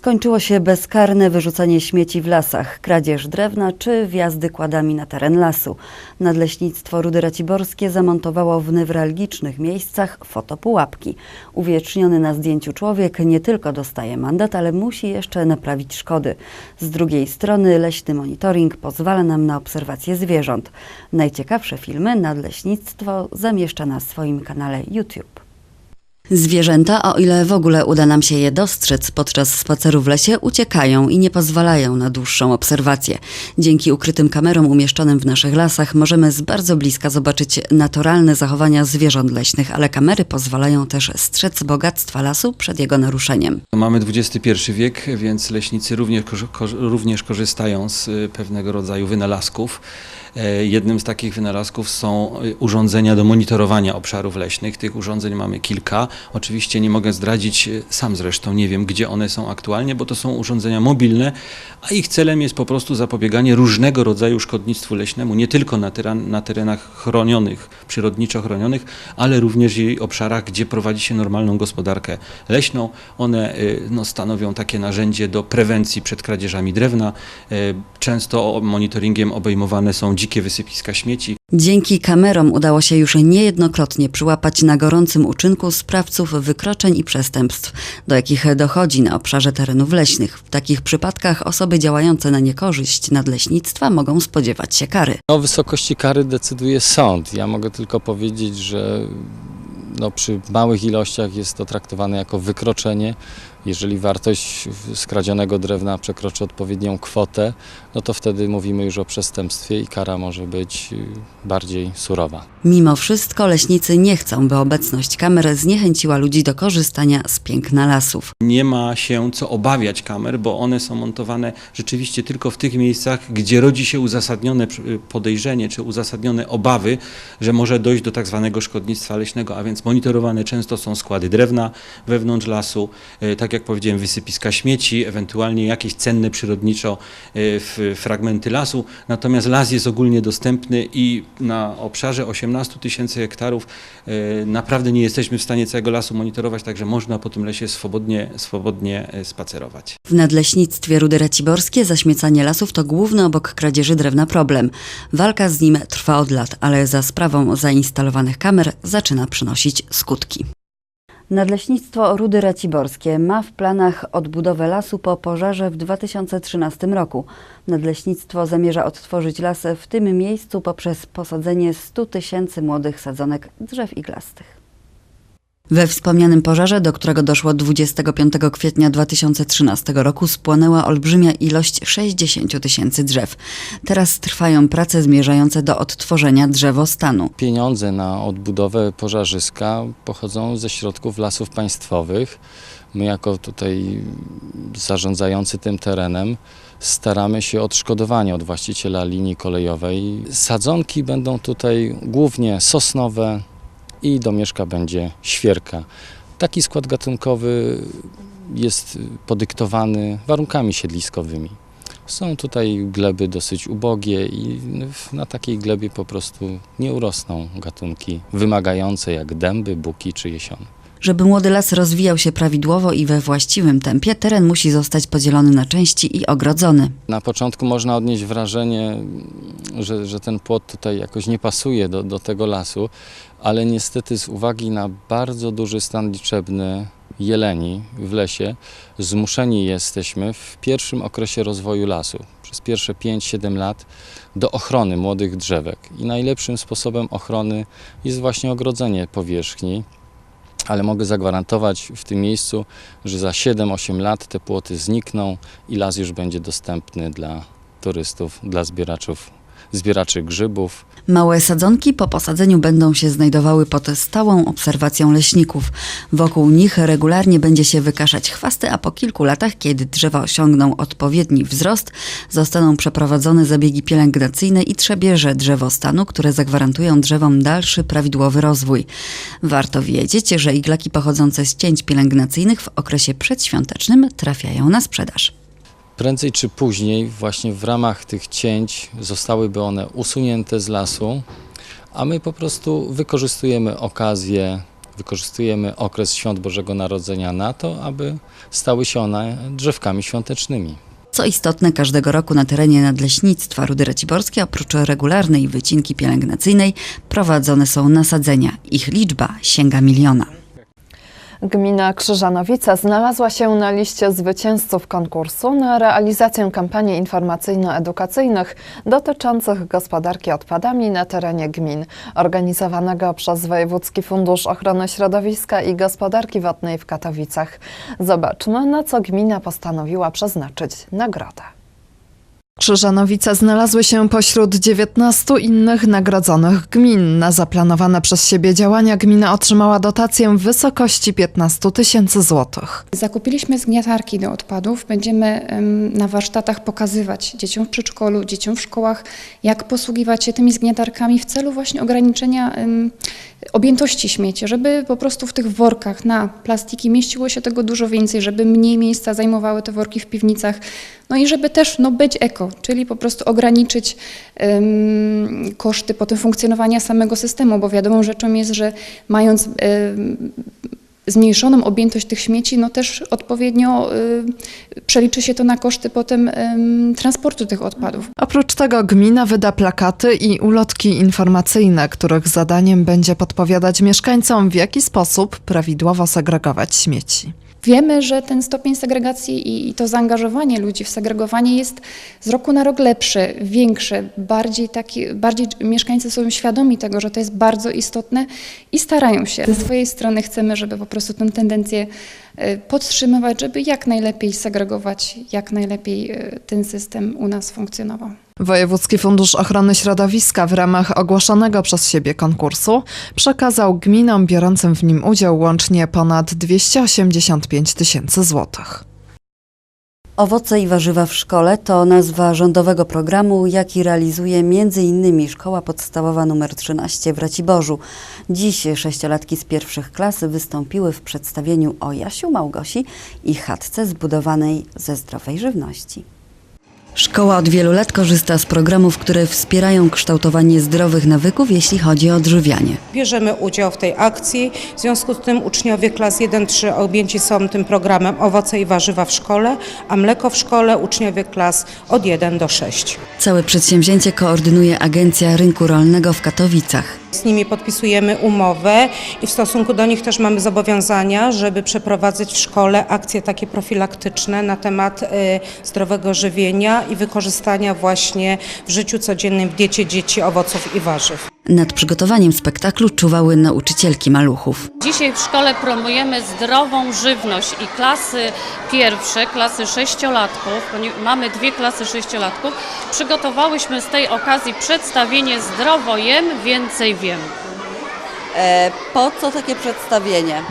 skończyło się bezkarne wyrzucanie śmieci w lasach, kradzież drewna czy wjazdy kładami na teren lasu. Nadleśnictwo Rudy Raciborskie zamontowało w newralgicznych miejscach fotopułapki. Uwieczniony na zdjęciu człowiek nie tylko dostaje mandat, ale musi jeszcze naprawić szkody. Z drugiej strony leśny monitoring pozwala nam na obserwację zwierząt. Najciekawsze filmy Nadleśnictwo zamieszcza na swoim kanale YouTube. Zwierzęta, o ile w ogóle uda nam się je dostrzec podczas spaceru w lesie, uciekają i nie pozwalają na dłuższą obserwację. Dzięki ukrytym kamerom umieszczonym w naszych lasach możemy z bardzo bliska zobaczyć naturalne zachowania zwierząt leśnych, ale kamery pozwalają też strzec bogactwa lasu przed jego naruszeniem. Mamy XXI wiek, więc leśnicy również, również korzystają z y, pewnego rodzaju wynalazków. E, Jednym z takich wynalazków są y, urządzenia do monitorowania obszarów leśnych. Tych urządzeń mamy kilka. Oczywiście nie mogę zdradzić, y, sam zresztą nie wiem, gdzie one są aktualnie, bo to są urządzenia mobilne, a ich celem jest po prostu zapobieganie różnego rodzaju szkodnictwu leśnemu, nie tylko na, na terenach chronionych, przyrodniczo chronionych, ale również i obszarach, gdzie prowadzi się normalną gospodarkę leśną. One y, no, stanowią takie narzędzie do prewencji przed kradzieżami drewna. Y, Często monitoringiem obejmowane są dzikie wysypiska śmieci, Dzięki kamerom udało się już niejednokrotnie przyłapać na gorącym uczynku sprawców wykroczeń i przestępstw, do jakich dochodzi na obszarze terenów leśnych. W takich przypadkach osoby działające na niekorzyść nadleśnictwa mogą spodziewać się kary. O wysokości kary decyduje sąd. Ja mogę tylko powiedzieć, że no, przy małych ilościach jest to traktowane jako wykroczenie. Jeżeli wartość skradzionego drewna przekroczy odpowiednią kwotę, no to wtedy mówimy już o przestępstwie i kara może być y, bardziej surowa. Mimo wszystko leśnicy nie chcą, by obecność kamer zniechęciła ludzi do korzystania z piękna lasów. Nie ma się co obawiać kamer, bo one są montowane rzeczywiście tylko w tych miejscach, gdzie rodzi się uzasadnione przy- podejrzenie czy uzasadnione obawy, że może dojść do tak zwanego szkodnictwa leśnego, a więc monitorowane często są składy drewna wewnątrz lasu, e, tak jak powiedziałem, wysypiska śmieci, ewentualnie jakieś cenne przyrodniczo e, fragmenty lasu. Natomiast las jest ogólnie dostępny i na obszarze 18 tysięcy hektarów e, naprawdę nie jesteśmy w stanie całego lasu monitorować, także można po tym lesie swobodnie, swobodnie e, spacerować. W nadleśnictwie Rudy Raciborskie zaśmiecanie lasów to główny obok kradzieży drewna problem. Walka z nim trwa od lat, ale za sprawą zainstalowanych kamer zaczyna przynosić skutki. Nadleśnictwo Rudy Raciborskie ma w planach odbudowę lasu po pożarze w 2013 roku. Nadleśnictwo zamierza odtworzyć las w tym miejscu poprzez posadzenie 100 tysięcy młodych sadzonek drzew iglastych. We wspomnianym pożarze, do którego doszło 25 kwietnia 2013 roku, spłonęła olbrzymia ilość 60 tysięcy drzew. Teraz trwają prace zmierzające do odtworzenia drzewostanu. Pieniądze na odbudowę pożarzyska pochodzą ze środków lasów państwowych. My, jako tutaj zarządzający tym terenem, staramy się odszkodowanie od właściciela linii kolejowej. Sadzonki będą tutaj głównie sosnowe i domieszka będzie świerka. Taki skład gatunkowy jest podyktowany warunkami siedliskowymi. Są tutaj gleby dosyć ubogie i na takiej glebie po prostu nie urosną gatunki wymagające jak dęby, buki czy jesiony. Żeby młody las rozwijał się prawidłowo i we właściwym tempie, teren musi zostać podzielony na części i ogrodzony. Na początku można odnieść wrażenie, że, że ten płot tutaj jakoś nie pasuje do, do tego lasu, ale niestety z uwagi na bardzo duży stan liczebny jeleni w lesie, zmuszeni jesteśmy w pierwszym okresie rozwoju lasu, przez pierwsze 5-7 lat, do ochrony młodych drzewek. I najlepszym sposobem ochrony jest właśnie ogrodzenie powierzchni, ale mogę zagwarantować w tym miejscu, że za 7-8 lat te płoty znikną i las już będzie dostępny dla turystów, dla zbieraczów, zbieraczy grzybów. Małe sadzonki po posadzeniu będą się znajdowały pod stałą obserwacją leśników. Wokół nich regularnie będzie się wykaszać chwasty, a po kilku latach, kiedy drzewa osiągną odpowiedni wzrost, zostaną przeprowadzone zabiegi pielęgnacyjne i trzebieże drzewostanu, które zagwarantują drzewom dalszy prawidłowy rozwój. Warto wiedzieć, że iglaki pochodzące z cięć pielęgnacyjnych w okresie przedświątecznym trafiają na sprzedaż. Prędzej czy później, właśnie w ramach tych cięć, zostałyby one usunięte z lasu, a my po prostu wykorzystujemy okazję Wykorzystujemy okres świąt Bożego Narodzenia na to, aby stały się one drzewkami świątecznymi. Co istotne, każdego roku na terenie Nadleśnictwa Rudy Raciborskie oprócz regularnej wycinki pielęgnacyjnej prowadzone są nasadzenia. Ich liczba sięga miliona. Gmina Krzyżanowice znalazła się na liście zwycięzców konkursu na realizację kampanii informacyjno-edukacyjnych dotyczących gospodarki odpadami na terenie gmin, organizowanego przez Wojewódzki Fundusz Ochrony Środowiska i Gospodarki Wodnej w Katowicach. Zobaczmy, na co gmina postanowiła przeznaczyć nagrodę. Krzyżanowice znalazły się pośród 19 innych nagrodzonych gmin. Na zaplanowane przez siebie działania gmina otrzymała dotację w wysokości 15 tysięcy złotych. Zakupiliśmy zgniatarki do odpadów. Będziemy em, na warsztatach pokazywać dzieciom w przedszkolu, dzieciom w szkołach, jak posługiwać się tymi zgniatarkami w celu właśnie ograniczenia objętości śmieci, żeby po prostu w tych workach na plastiki mieściło się tego dużo więcej, żeby mniej miejsca zajmowały te worki w piwnicach, no i żeby też no, być eko, czyli po prostu ograniczyć em, koszty potem funkcjonowania samego systemu, bo wiadomą rzeczą jest, że mając em, zmniejszoną objętość tych śmieci, no też odpowiednio y, przeliczy się to na koszty potem transportu tych odpadów. Oprócz tego gmina wyda plakaty i ulotki informacyjne, których zadaniem będzie podpowiadać mieszkańcom, w jaki sposób prawidłowo segregować śmieci. Wiemy, że ten stopień segregacji i, i to zaangażowanie ludzi w segregowanie jest z roku na rok lepsze, większe, bardziej, taki, bardziej mieszkańcy są świadomi tego, że to jest bardzo istotne i starają się. Ze swojej strony chcemy, żeby po prostu tę tendencję y, podtrzymywać, żeby jak najlepiej segregować, jak najlepiej y, ten system u nas funkcjonował. Wojewódzki Fundusz Ochrony Środowiska w ramach ogłoszonego przez siebie konkursu przekazał gminom biorącym w nim udział łącznie ponad 285 tysięcy złotych. Owoce i warzywa w szkole to nazwa rządowego programu, jaki realizuje m.in. Szkoła Podstawowa nr 13 w Raciborzu. Dziś sześciolatki z pierwszych klas wystąpiły w przedstawieniu o Jasiu Małgosi i chatce zbudowanej ze zdrowej żywności. Szkoła od wielu lat korzysta z programów, które wspierają kształtowanie zdrowych nawyków, jeśli chodzi o odżywianie. Bierzemy udział w tej akcji, w związku z tym uczniowie klas 1-3 objęci są tym programem owoce i warzywa w szkole, a mleko w szkole uczniowie klas od 1 do 6. Całe przedsięwzięcie koordynuje Agencja Rynku Rolnego w Katowicach. Z nimi podpisujemy umowę i w stosunku do nich też mamy zobowiązania, żeby przeprowadzać w szkole akcje takie profilaktyczne na temat y, zdrowego żywienia i wykorzystania właśnie w życiu codziennym w diecie dzieci owoców i warzyw. Nad przygotowaniem spektaklu czuwały nauczycielki maluchów. Dzisiaj w szkole promujemy zdrową żywność i klasy pierwsze, klasy sześciolatków, mamy dwie klasy sześciolatków, przygotowałyśmy z tej okazji przedstawienie Zdrowo jem, więcej wiem. E, po co takie przedstawienie?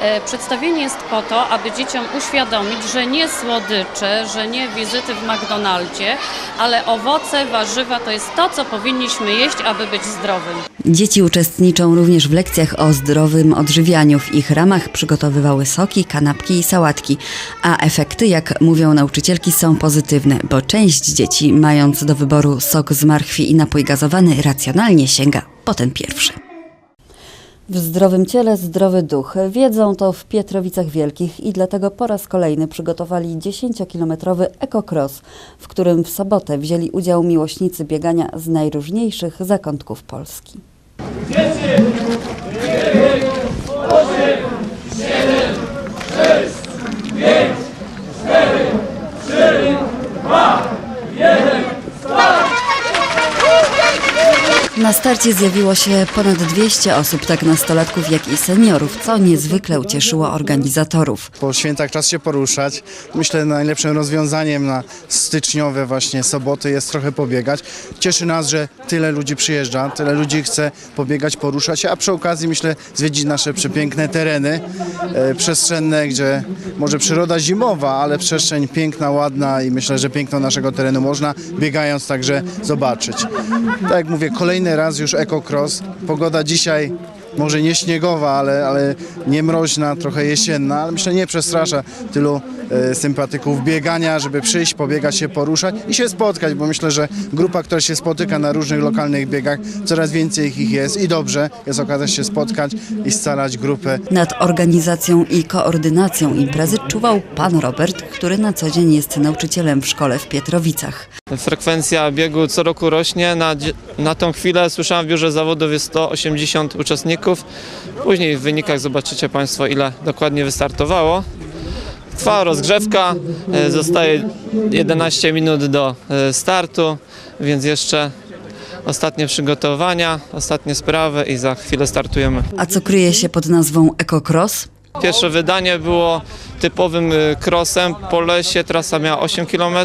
E, Przedstawienie jest po to, aby dzieciom uświadomić, że nie słodycze, że nie wizyty w McDonaldzie, ale owoce, warzywa to jest to, co powinniśmy jeść, aby być zdrowym. Dzieci uczestniczą również w lekcjach o zdrowym odżywianiu. W ich ramach przygotowywały soki, kanapki i sałatki. A efekty, jak mówią nauczycielki, są pozytywne, bo część dzieci, mając do wyboru sok z marchwi i napój gazowany, racjonalnie sięga po ten pierwszy. W zdrowym ciele zdrowy duch. Wiedzą to w Pietrowicach Wielkich i dlatego po raz kolejny przygotowali 10-kilometrowy ekocross, w którym w sobotę wzięli udział miłośnicy biegania z najróżniejszych zakątków Polski. Na starcie zjawiło się ponad 200 osób, tak nastolatków, jak i seniorów, co niezwykle ucieszyło organizatorów. po świętach czas się poruszać. Myślę, najlepszym rozwiązaniem na styczniowe właśnie soboty jest trochę pobiegać. Cieszy nas, że tyle ludzi przyjeżdża, tyle ludzi chce pobiegać, poruszać się, a przy okazji myślę zwiedzić nasze przepiękne tereny e, przestrzenne, gdzie może przyroda zimowa, ale przestrzeń piękna, ładna i myślę, że piękno naszego terenu można biegając także zobaczyć. Tak jak mówię, kolejny raz już Eco Cross. Pogoda dzisiaj może nie śniegowa, ale, ale nie mroźna, trochę jesienna, ale myślę nie przestrasza tylu sympatyków biegania, żeby przyjść, pobiegać się, poruszać i się spotkać, bo myślę, że grupa, która się spotyka na różnych lokalnych biegach, coraz więcej ich jest i dobrze jest okazać się spotkać i scalać grupę Nad organizacją i koordynacją imprezy czuwał pan Robert, który na co dzień jest nauczycielem w szkole w Pietrowicach. Frekwencja biegu co roku rośnie. Na, na tą chwilę słyszałem w biurze zawodów jest 180 uczestników. Później w wynikach zobaczycie Państwo ile dokładnie wystartowało. Trwa rozgrzewka, e, zostaje 11 minut do e, startu, więc jeszcze ostatnie przygotowania, ostatnie sprawy i za chwilę startujemy. A co kryje się pod nazwą Ecocross? Pierwsze wydanie było typowym crossem po lesie, trasa miała 8 km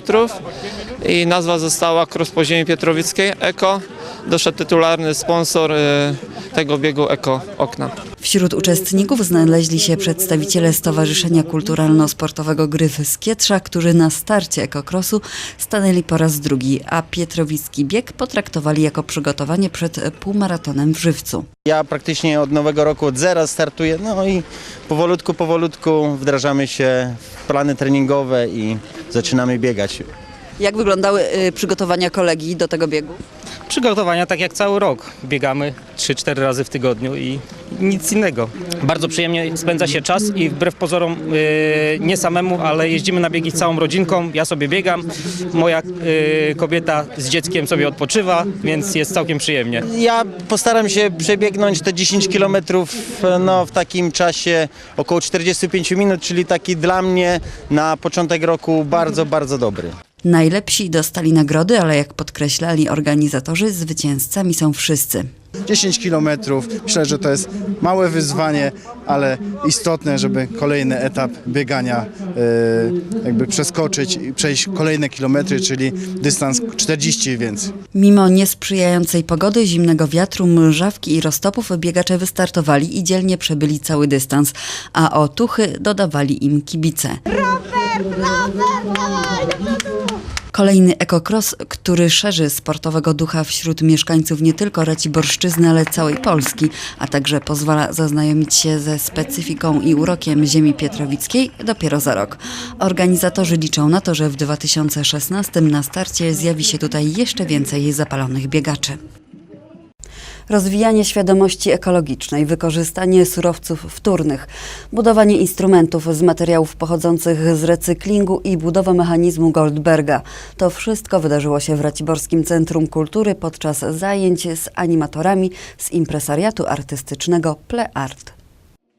i nazwa została Cross po ziemi pietrowickiej Eko. Doszedł tytularny sponsor y, tego biegu Eko Okna. Wśród uczestników znaleźli się przedstawiciele Stowarzyszenia Kulturalno-Sportowego Gryfy z Kietrza, którzy na starcie ekokrosu stanęli po raz drugi, a Pietrowicki bieg potraktowali jako przygotowanie przed półmaratonem w Żywcu. Ja praktycznie od nowego roku od zera startuję, no i powolutku, powolutku wdrażamy się w plany treningowe i zaczynamy biegać. Jak wyglądały y, przygotowania kolegi do tego biegu? Przygotowania tak jak cały rok. Biegamy 3-4 razy w tygodniu i nic innego. Bardzo przyjemnie spędza się czas i wbrew pozorom yy, nie samemu, ale jeździmy na biegi z całą rodzinką. Ja sobie biegam, moja yy, kobieta z dzieckiem sobie odpoczywa, więc jest całkiem przyjemnie. Ja postaram się przebiegnąć te 10 km no, w takim czasie około 45 minut, czyli taki dla mnie na początek roku bardzo, bardzo dobry. Najlepsi dostali nagrody, ale jak podkreślali organizatorzy, zwycięzcami są wszyscy. 10 kilometrów. Myślę, że to jest małe wyzwanie, ale istotne, żeby kolejny etap biegania e, jakby przeskoczyć i przejść kolejne kilometry, czyli dystans 40 i więcej. Mimo niesprzyjającej pogody, zimnego wiatru, mrzawki i roztopów biegacze wystartowali i dzielnie przebyli cały dystans, a otuchy dodawali im kibice. Kolejny ekokros, który szerzy sportowego ducha wśród mieszkańców nie tylko Raciborszczyzny, ale całej Polski, a także pozwala zaznajomić się ze specyfiką i urokiem ziemi pietrowickiej dopiero za rok. Organizatorzy liczą na to, że w 2016 na starcie zjawi się tutaj jeszcze więcej zapalonych biegaczy. Rozwijanie świadomości ekologicznej, wykorzystanie surowców wtórnych, budowanie instrumentów z materiałów pochodzących z recyklingu i budowa mechanizmu Goldberga. To wszystko wydarzyło się w Raciborskim Centrum Kultury podczas zajęć z animatorami z impresariatu artystycznego Pleart.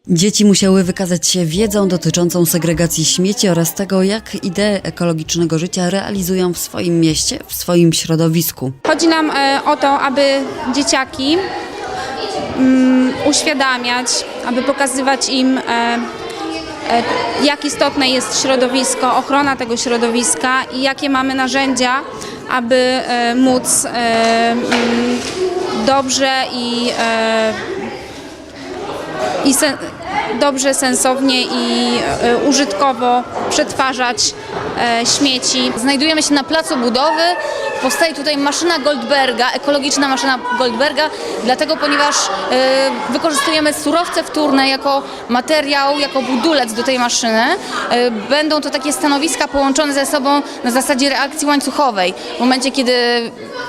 Dzieci musiały wykazać się wiedzą dotyczącą segregacji śmieci oraz tego, jak ideę ekologicznego życia realizują w swoim mieście, w swoim środowisku. Chodzi nam e, o to, aby dzieciaki mm, uświadamiać, aby pokazywać im, e, e, jak istotne jest środowisko, ochrona tego środowiska i jakie mamy narzędzia, aby móc mm, dobrze i, i dobrze, sensownie i e, użytkowo przetwarzać e, śmieci. Znajdujemy się na placu budowy. Powstaje tutaj maszyna Goldberga, ekologiczna maszyna Goldberga, dlatego ponieważ e, wykorzystujemy surowce wtórne jako materiał, jako budulec do tej maszyny. E, będą to takie stanowiska połączone ze sobą na zasadzie reakcji łańcuchowej. W momencie, kiedy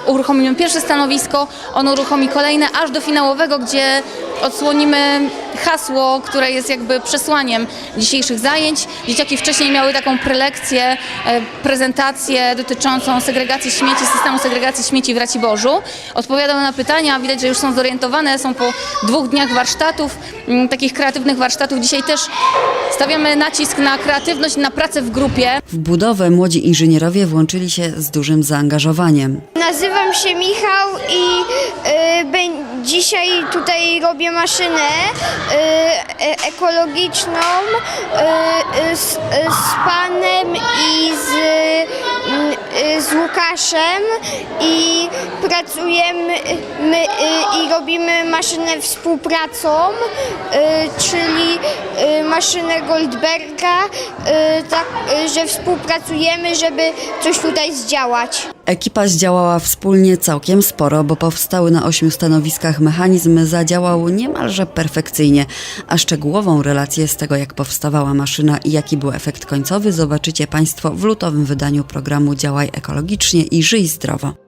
uruchomimy pierwsze stanowisko, ono uruchomi kolejne, aż do finałowego, gdzie odsłonimy hasło, które jest jakby przesłaniem dzisiejszych zajęć. Dzieciaki wcześniej miały taką prelekcję, e, prezentację dotyczącą segregacji śmieci, systemu segregacji śmieci w Raciborzu. Odpowiadały na pytania, widać, że już są zorientowane, są po dwóch dniach warsztatów, m, takich kreatywnych warsztatów. Dzisiaj też stawiamy nacisk na kreatywność, na pracę w grupie. W budowę młodzi inżynierowie włączyli się z dużym zaangażowaniem. Nazywam się Michał i y, bę- dzisiaj tutaj robię maszynę y, e- ekologiczną y, y, z, z panem i z, z Łukaszem i pracujemy my, i robimy maszynę współpracą, czyli maszynę Goldberga, tak, że współpracujemy, żeby coś tutaj zdziałać. Ekipa zdziałała wspólnie całkiem sporo, bo powstały na ośmiu stanowiskach mechanizm zadziałał niemalże perfekcyjnie, a szczegółową relację z tego, jak powstawała maszyna i jaki był efekt końcowy, zobaczycie Państwo w lutowym wydaniu programu Działaj ekologicznie i żyj zdrowo.